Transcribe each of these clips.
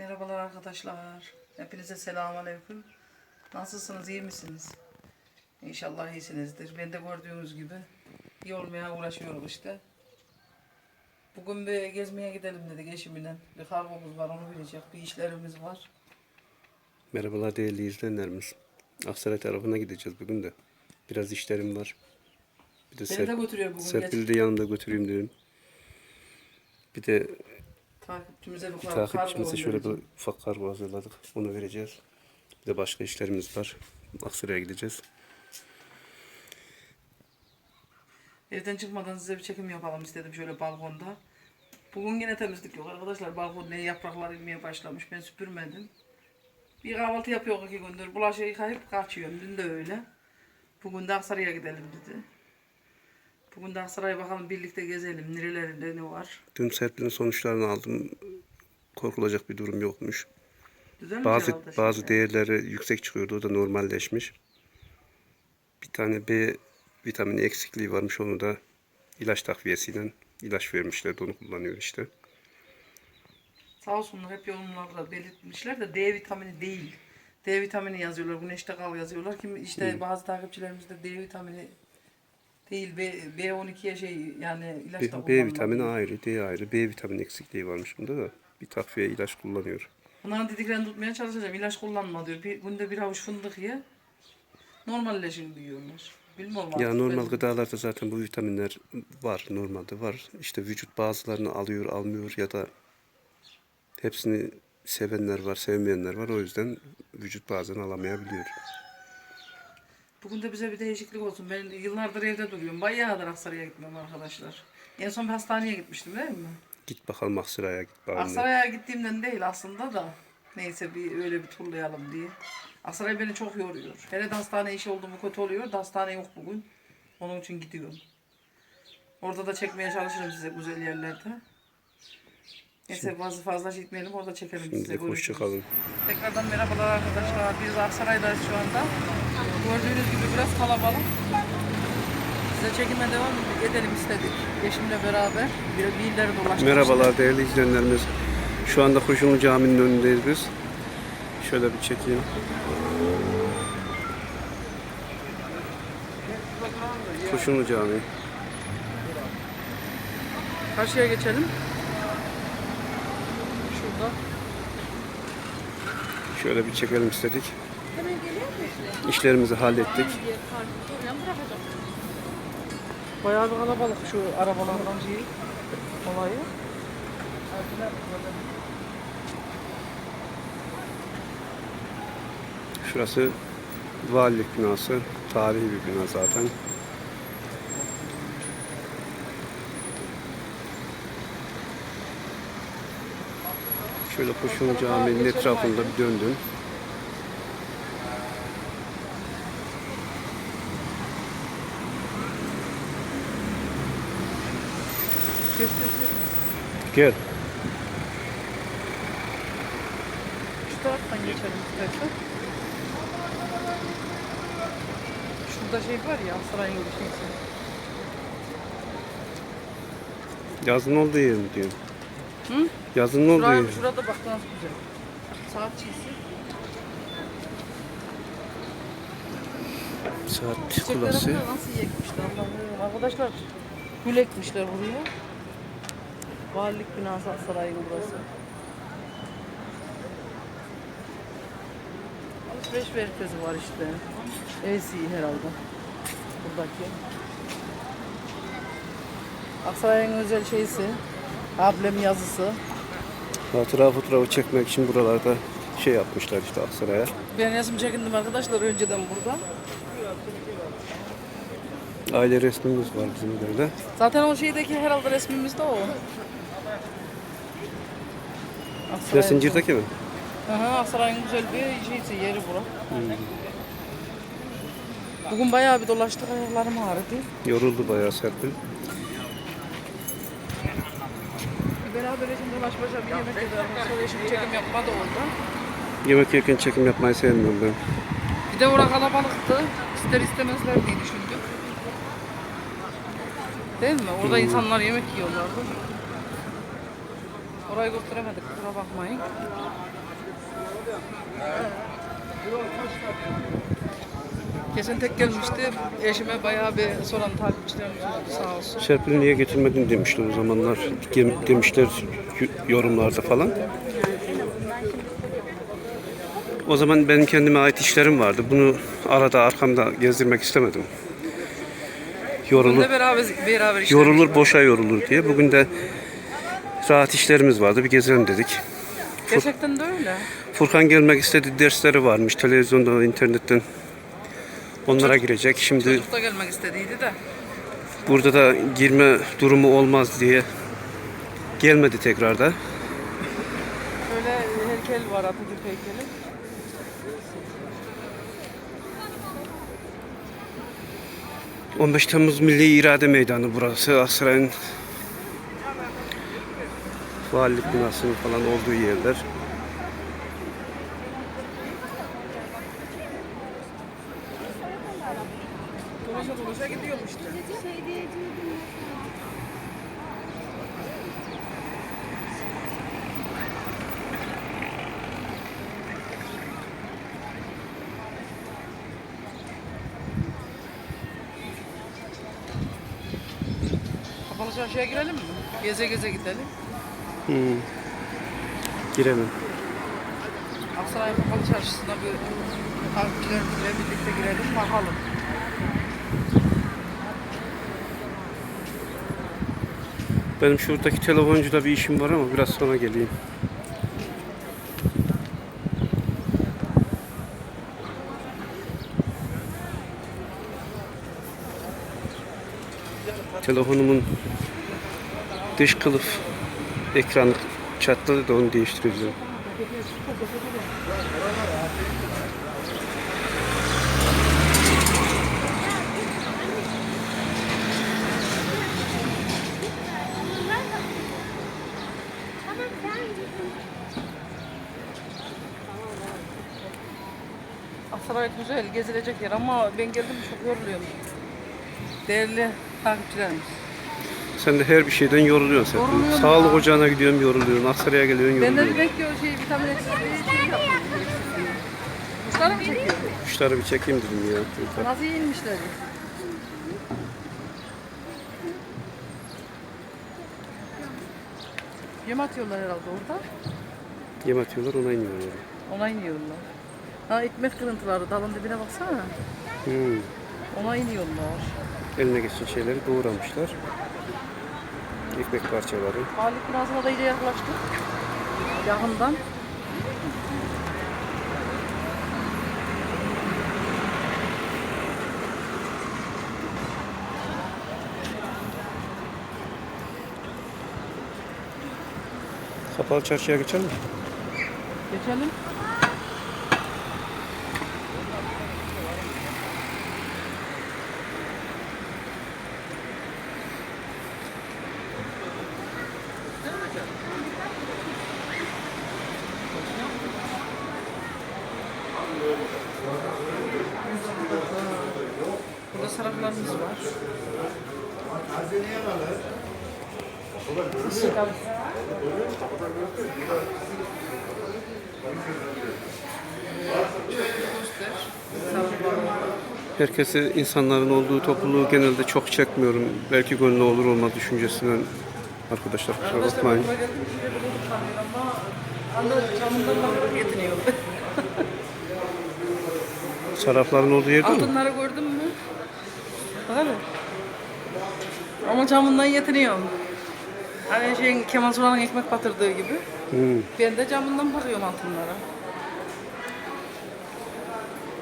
Merhabalar arkadaşlar. Hepinize selamun aleyküm. Nasılsınız, iyi misiniz? İnşallah iyisinizdir. Ben de gördüğünüz gibi iyi olmaya uğraşıyorum işte. Bugün bir gezmeye gidelim dedik eşimle. Bir kargomuz var onu bilecek. Bir işlerimiz var. Merhabalar değerli izleyenlerimiz. Aksaray tarafına gideceğiz bugün de. Biraz işlerim var. Bir de Beni Serp, de götürüyor bugün. Serpil'i de yanımda götüreyim dedim. Bir de Takipçimize bir takipçimize şöyle bir ufak kargo hazırladık. Onu vereceğiz. Bir de başka işlerimiz var. Aksaray'a gideceğiz. Evden çıkmadan size bir çekim yapalım istedim şöyle balkonda. Bugün yine temizlik yok arkadaşlar. Balkon ne yapraklar inmeye başlamış. Ben süpürmedim. Bir kahvaltı yapıyor iki gündür. Bulaşığı yıkayıp kaçıyorum. Dün de öyle. Bugün de Aksaray'a gidelim dedi. Bugün de Aksaray'a bakalım birlikte gezelim. Nerelerinde ne var. Dün Serpil'in sonuçlarını aldım. Korkulacak bir durum yokmuş. Güzel Bazı herhalde bazı şimdi. değerleri yüksek çıkıyordu. O da normalleşmiş. Bir tane B vitamini eksikliği varmış. Onu da ilaç takviyesiyle ilaç vermişlerdi. Onu kullanıyor işte. Sağ olsunlar hep yorumlarda belirtmişler de D vitamini değil. D vitamini yazıyorlar. Güneşte kal yazıyorlar. Kim işte bazı takipçilerimiz de D vitamini değil B, B12'ye şey yani ilaç da B, B vitamini ayrı, D ayrı. B vitamini eksikliği varmış bunda da. Bir takviye ilaç kullanıyor. Bunların dediklerini tutmaya çalışacağım. İlaç kullanma diyor. Bir, günde bir avuç fındık ye. Normalleşin diyorlar. Bilmiyorum Ya normal ben- gıdalarda zaten bu vitaminler var. Normalde var. İşte vücut bazılarını alıyor, almıyor ya da hepsini sevenler var, sevmeyenler var. O yüzden vücut bazen alamayabiliyor. Bugün de bize bir değişiklik olsun. Ben yıllardır evde duruyorum. Bayağıdır Aksaray'a gitmiyorum arkadaşlar. En son bir hastaneye gitmiştim değil mi? Git bakalım Aksaray'a git bakalım. Aksaray'a gittiğimden değil aslında da. Neyse bir öyle bir turlayalım diye. Aksaray beni çok yoruyor. Hele de hastane işi oldu mu kötü oluyor da hastane yok bugün. Onun için gidiyorum. Orada da çekmeye çalışırım size güzel yerlerde. Neyse fazla fazla gitmeyelim orada çekelim size. Şimdilik görüşürüz. hoşçakalın. Tekrardan merhabalar arkadaşlar. Biz Aksaray'dayız şu anda. Gördüğünüz gibi biraz kalabalık. Size çekime devam edelim istedik. Eşimle beraber bir, bir illeri dolaştık. Merhabalar değerli izleyenlerimiz. Şu anda Koşunlu Camii'nin önündeyiz biz. Şöyle bir çekeyim. Koşunlu Camii. Karşıya geçelim. Şurada. Şöyle bir çekelim istedik. Hemen geliyor musun? İşlerimizi hallettik. Bayağı bir kalabalık şu arabalardan değil. Olayı. Şurası valilik binası. Tarihi bir bina zaten. Şöyle Koşunlu Camii'nin etrafında bir döndüm. Gel. Şu taraftan geçelim istersen. Şurada şey var ya sarayın şeysi. Yazın olduğu yer mi diyorsun? Hı? Yazın olduğu yer. Şuraya, şurada bak nasıl güzel. Saat çizsi. Saat kulası. nasıl yekmişler Allah'ım. Arkadaşlar gül ekmişler buraya. Valilik binası sarayın burası. Alışveriş merkezi var işte. LC herhalde. Buradaki. Aksaray'ın özel şeysi. Ablem yazısı. Hatıra fotoğrafı çekmek için buralarda şey yapmışlar işte Aksaray'a. Ben resim çekindim arkadaşlar önceden burada. Aile resmimiz var bizim böyle. Zaten o şeydeki herhalde resmimiz de o. Aksaray'ın- Zincir'deki mi? Aha, Aksaray'ın güzel bir şeysi, yeri bura. Bugün bayağı bir dolaştık, ayaklarım ağrıdı. Yoruldu bayağı Serpil. Bir beraber şimdi baş başa bir yemek yedik. Sonra eşim çekim yapmadı orada. Yemek yerken çekim yapmayı sevmiyorum ben. Bir de orada kalabalıktı. İster istemezler diye düşündük. Değil mi? Orada insanlar yemek yiyorlardı. Orayı gösteremedik, kusura bakmayın. Geçen tek gelmişti. Eşime bayağı bir soran takipçilerimiz oldu sağ olsun. Serpil'i niye getirmedin demişler o zamanlar. Demişler yorumlarda falan. O zaman benim kendime ait işlerim vardı. Bunu arada arkamda gezdirmek istemedim. Yorulur, beraber, beraber yorulur boşa yorulur diye. Bugün de rahat işlerimiz vardı. Bir gezelim dedik. Gerçekten de öyle. Furkan gelmek istedi. Dersleri varmış. Televizyonda, internetten. Onlara girecek. Şimdi Çocuk da gelmek istediydi de. burada da girme durumu olmaz diye gelmedi tekrarda. Şöyle heykel var Atatürk heykeli. Hı. 15 Temmuz Milli İrade Meydanı burası. Aksaray'ın valilik binasının falan olduğu yerler. Dolaşa dolaşa gidiyorum işte. Kapalı çarşıya girelim mi? Geze geze gidelim. Hı. Girelim. Aksaray Kapalı Çarşısı'na bir takipçilerimizle birlikte girelim bakalım. Benim şuradaki telefoncuda bir işim var ama biraz sonra geleyim. Telefonumun dış kılıf ekranı çatladı da onu değiştireceğim. Aksaray güzel, gezilecek yer ama ben geldim çok yoruluyorum. Değerli takipçilerimiz. Sen de her bir şeyden yoruluyorsun. Sen. Yoruluyorum Sağlık ya. ocağına gidiyorsun, yoruluyorsun. Aksaray'a geliyorsun, Ben de bir yoruluyorsun. bekliyor şey vitamin eksikliği şey mı çekiyor? Kuşları bir çekeyim dedim ya. Nasıl inmişler? Yem atıyorlar herhalde orada. Yem atıyorlar, ona iniyorlar. Ona iniyorlar. Ha ekmek kırıntıları dalın dibine baksana. Hmm. Ona iniyorlar. Eline geçen şeyleri doğramışlar. Ekmek parçaları. Halik binasına da iyice yaklaştık. Yakından. Kapalı çarşıya geçer mi? Geçelim. Burada saraplarımız var. Sıkal. Herkesi insanların olduğu topluluğu genelde çok çekmiyorum. Belki gönlü olur olmaz düşüncesinden arkadaşlar kusura bakmayın. yetiniyor. Sarafların olduğu yerde mi? Altınları gördün mü? Bak hele. Ama camından yetiniyorum. Hani şeyin Kemal Sunal'ın ekmek batırdığı gibi. Hmm. Ben de camından bakıyorum altınlara.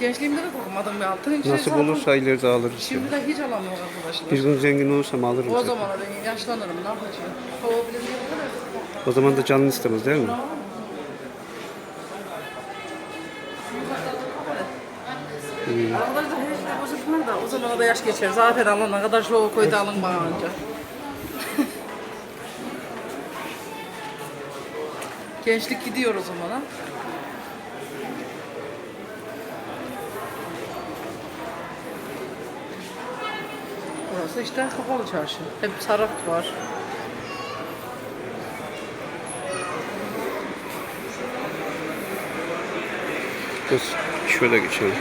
Gençliğimde de takmadım bir altın. Hiç Nasip zaten- olursa ileride alırız. Şimdi de hiç alamıyorum arkadaşlar. Bir gün zengin olursam alırım. O zaten. zaman da ben yaşlanırım ne yapacağım? O bileziği bu kadar. O zaman da canın istemez değil mi? Arkadaşlar her şey bozulmaz da o zaman da yaş geçer. Zaten alana kadar şu koydu alın bana anca. Gençlik gidiyor o zaman ha. Burası işte kapalı çarşı. Hep sarık var. Biz şöyle geçelim.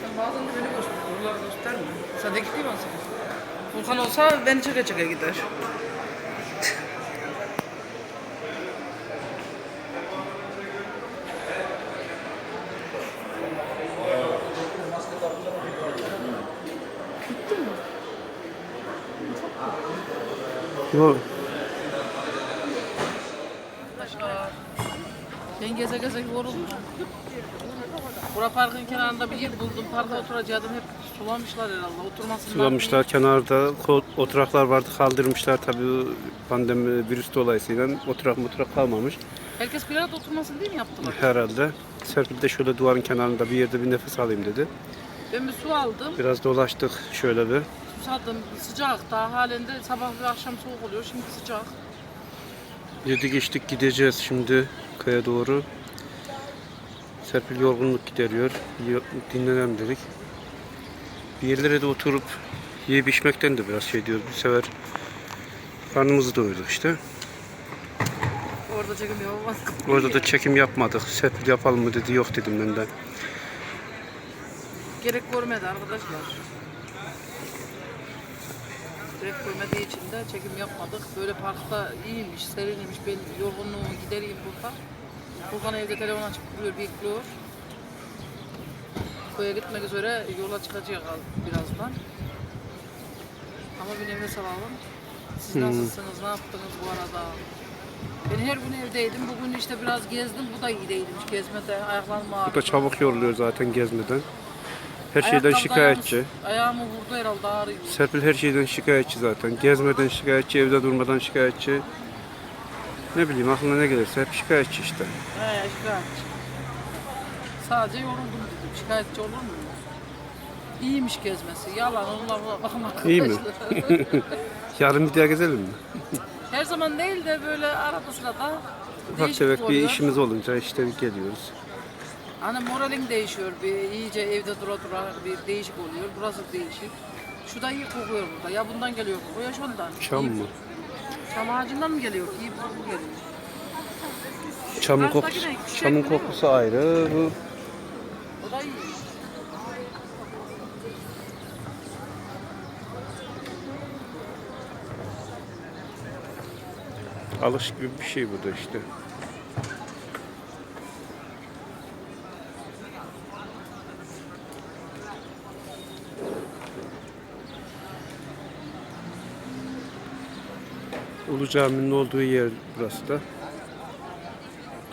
Sen bazen de beni göster. Buraları gösterme. Sen de gideyim misin? Volkan olsa beni çeke çeke gider. Yok. Ben geze geze yoruldum. Bura parkın kenarında bir yer buldum. Parkta oturacaktım. Hep sulamışlar herhalde. Oturmasınlar. Sulamışlar kenarda oturaklar vardı kaldırmışlar tabii pandemi virüs dolayısıyla oturak oturak kalmamış. Herkes bir arada oturmasın diye mi yaptılar? herhalde. Serpil de şöyle duvarın kenarında bir yerde bir nefes alayım dedi. Ben bir su aldım. Biraz dolaştık şöyle bir. Susadım. Sıcak daha halinde sabah ve akşam soğuk oluyor. Şimdi sıcak. Yedi geçtik gideceğiz şimdi köye doğru. Serpil yorgunluk gideriyor. Dinlenelim dedik. Bir yerlere de oturup yiyip içmekten de biraz şey diyoruz. Bu sefer karnımızı doyurduk işte. Orada çekim yapamaz. Orada da çekim yapmadık. Serpil yapalım mı dedi. Yok dedim ben de. Gerek görmedi arkadaşlar. Gerek görmediği için de çekim yapmadık. Böyle parkta iyiymiş, serinmiş. Ben yorgunluğumu gidereyim burada. Furkan evde telefon açıp duruyor, bekliyor. Köye gitmek üzere yola çıkacak birazdan. Ama bir nefes alalım. Siz nasılsınız, ne yaptınız bu arada? Ben her gün evdeydim. Bugün işte biraz gezdim. Bu da iyi değilmiş gezmede. Ayaklarım ağrıdı. Bu da çabuk yoruluyor zaten gezmeden. Her şeyden Ayakkabı şikayetçi. Ayağımı, ayağımı vurdu herhalde ağrıyor. Serpil her şeyden şikayetçi zaten. Gezmeden şikayetçi, evde durmadan şikayetçi. Ne bileyim aklına ne gelirse hep şikayetçi işte. He şikayetçi. Sadece yoruldum. Şikayetçi olur mu? İyiymiş gezmesi. Yalan onlarla bakma İyi mi? arkadaşlar. Yarın bir daha gezelim mi? Her zaman değil de böyle arada sırada Ufak değişiklik tefek bir oluyor. işimiz olunca işte geliyoruz. Hani moralin değişiyor. Bir iyice evde dura dura bir değişik oluyor. Burası değişik. Şu da iyi kokuyor burada. Ya bundan geliyor koku ya şundan. Çam İyi- mı? Çam ağacından mı geliyor? İyi koku geliyor. Çamın Karşıdaki kokusu? Çiçek çamın mi? kokusu ayrı. Bu. Alış gibi bir şey bu da işte. Ulu Cami'nin olduğu yer burası da.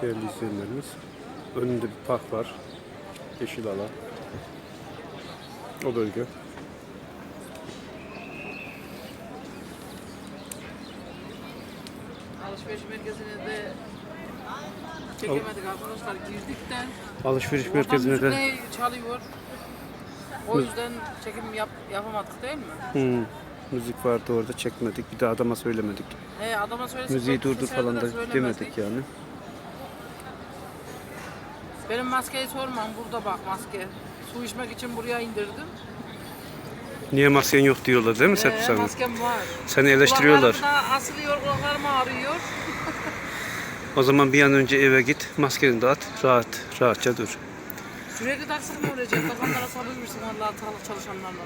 Değerli izleyenlerimiz. Önünde bir park var. Yeşil alan. O bölge. Alışveriş merkezine de çekemedik arkadaşlar. Girdik de Alışveriş merkezine de çalıyor. O yüzden çekim yap, yapamadık değil mi? Hmm, müzik vardı orada çekmedik. Bir de adama söylemedik. He adama söylesin. Müziği durdur falan da demedik yani. Benim maskeyi sormam burada bak maske. Su içmek için buraya indirdim. Niye masken yok diyorlar değil mi Serpil Ee, sana? maskem var. Seni eleştiriyorlar. Kulaklarım da asılıyor, kulaklarım ağrıyor. O zaman bir an önce eve git, maskeni at, rahat, rahatça dur. Sürekli taksik mi olacak? Bakanlara sabır versin Allah'a sağlık çalışanlarla.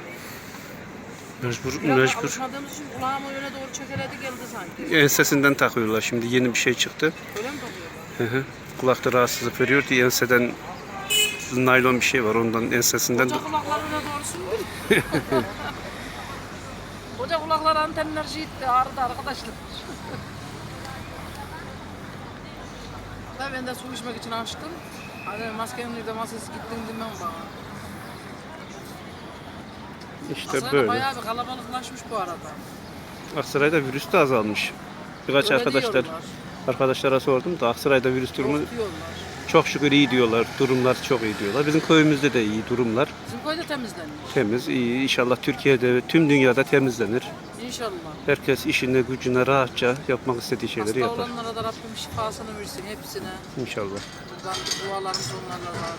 Mecbur, Biraz mecbur. alışmadığımız için kulağımı öne doğru çekeledi geldi sanki. Ensesinden takıyorlar şimdi yeni bir şey çıktı. Öyle mi bakıyorlar? Hı hı. Kulakta rahatsızlık veriyor diye enseden naylon bir şey var ondan ensesinden Koca kulaklar öne doğru sündü. Koca kulaklar antenler gitti, ağrıdı arkadaşlar. Tabii ben de su içmek için açtım. Hani maskenin nerede masası gittin demem bana. işte Aslında böyle. bayağı bir kalabalıklaşmış bu arada. Aksaray'da virüs de azalmış. Birkaç Öyle arkadaşlar diyorlar. Arkadaşlara sordum da Aksaray'da virüs durumu çok şükür iyi diyorlar. Durumlar çok iyi diyorlar. Bizim köyümüzde de iyi durumlar. Bizim köyde temizlenmiş. Temiz, iyi. İnşallah Türkiye'de, tüm dünyada temizlenir. İnşallah. Herkes işine, gücüne rahatça yapmak istediği şeyleri Hasta yapar. olanlara da Rabbim şifasını versin hepsine. İnşallah. Buradan dualarımız onlarla var.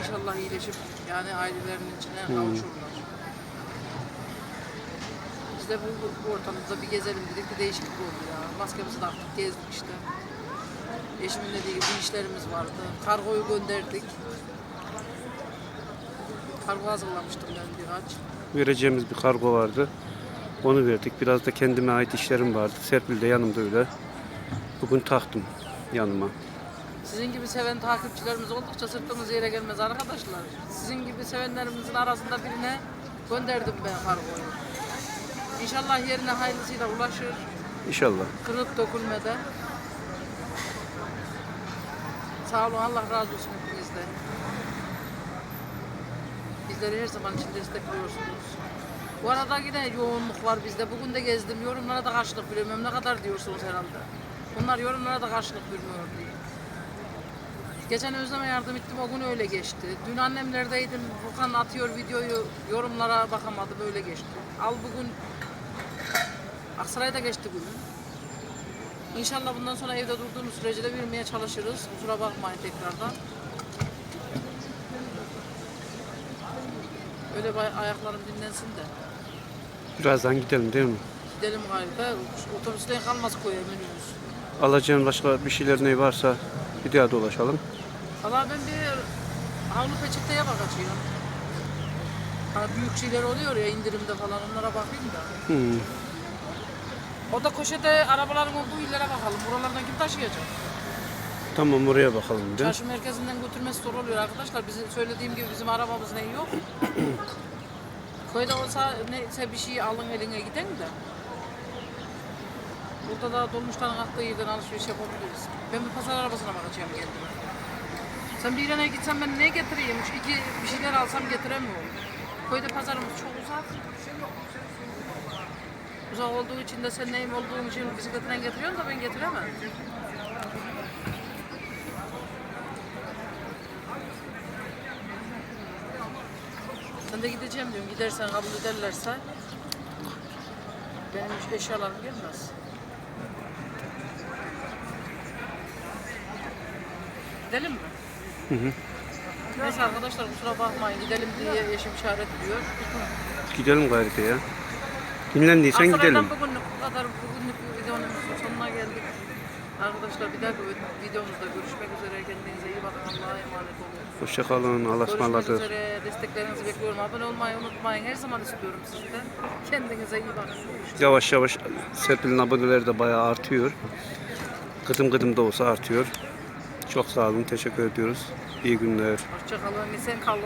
İnşallah iyileşip yani ailelerinin içine kavuşurlar. De bu, bu ortamımızda bir gezelim dedik bir değişiklik oldu ya. Maskemizi taktık gezdik işte. Eşimin dediği gibi işlerimiz vardı. Kargoyu gönderdik. Kargo hazırlamıştım ben birkaç. Vereceğimiz bir kargo vardı. Onu verdik. Biraz da kendime ait işlerim vardı. Serpil de yanımda öyle. Bugün taktım yanıma. Sizin gibi seven takipçilerimiz oldukça sırtımız yere gelmez arkadaşlar. Sizin gibi sevenlerimizin arasında birine gönderdim ben kargoyu. İnşallah yerine hayırlısıyla ulaşır. İnşallah. Kırıp dökülmeden. Sağ olun Allah razı olsun hepinizden. Bizleri her zaman için destekliyorsunuz. Bu arada yine yoğunluk var bizde. Bugün de gezdim. Yorumlara da karşılık veremiyorum. Ne kadar diyorsunuz herhalde. Bunlar yorumlara da karşılık vermiyor diye. Geçen Özlem'e yardım ettim. O gün öyle geçti. Dün annemlerdeydim. Furkan atıyor videoyu. Yorumlara bakamadım. Öyle geçti. Al bugün Aksaray'da geçti bugün. İnşallah bundan sonra evde durduğumuz sürece de vermeye çalışırız. Kusura bakmayın tekrardan. Öyle ayaklarım dinlensin de. Birazdan gidelim değil mi? Gidelim galiba. Otobüsten kalmaz koya minibüs. Alacağın başka bir şeyler ne varsa bir daha dolaşalım. Valla ben bir havlu peçeteye bakacağım. Hani büyük şeyler oluyor ya indirimde falan onlara bakayım da. Hmm. O da köşede arabaların olduğu illere bakalım. Buralardan kim taşıyacak? Tamam oraya bakalım de. Çarşı merkezinden götürmesi zor oluyor arkadaşlar. Bizim söylediğim gibi bizim arabamız ne yok. Köyde olsa neyse bir şey alın eline giden de. Burada da dolmuşların attığı yerden alışveriş yapabiliriz. Ben bir pazar arabasına bakacağım kendime. Sen bir yere gitsen ben ne getireyim? Şu iki bir şeyler alsam getiremiyorum. Köyde pazarımız çok uzak. Uzak olduğu için de sen neyim olduğun için bisikletine getiriyorsun da ben getiremem. Ben de gideceğim diyorum. Gidersen kabul ederlerse benim hiç eşyalarım gelmez. Gidelim mi? Hı hı. Neyse arkadaşlar kusura bakmayın gidelim diye eşim işaret ediyor. Gidelim gayri ya. Dinlendiysen gidelim. Bugünlük bu kadar bugünlük videomuzun sonuna geldik. Arkadaşlar bir dahaki videomuzda görüşmek üzere. Kendinize iyi bakın. Allah'a emanet olun. Hoşçakalın. Allah'a Görüşmek ısmarladık. üzere. Desteklerinizi bekliyorum. Abone olmayı unutmayın. Her zaman istiyorum sizden. Kendinize iyi bakın. Yavaş yavaş Serpil'in aboneleri de bayağı artıyor. Gıdım gıdım da olsa artıyor. Çok sağ olun. Teşekkür ediyoruz. İyi günler. Hoşçakalın. Esen kalın.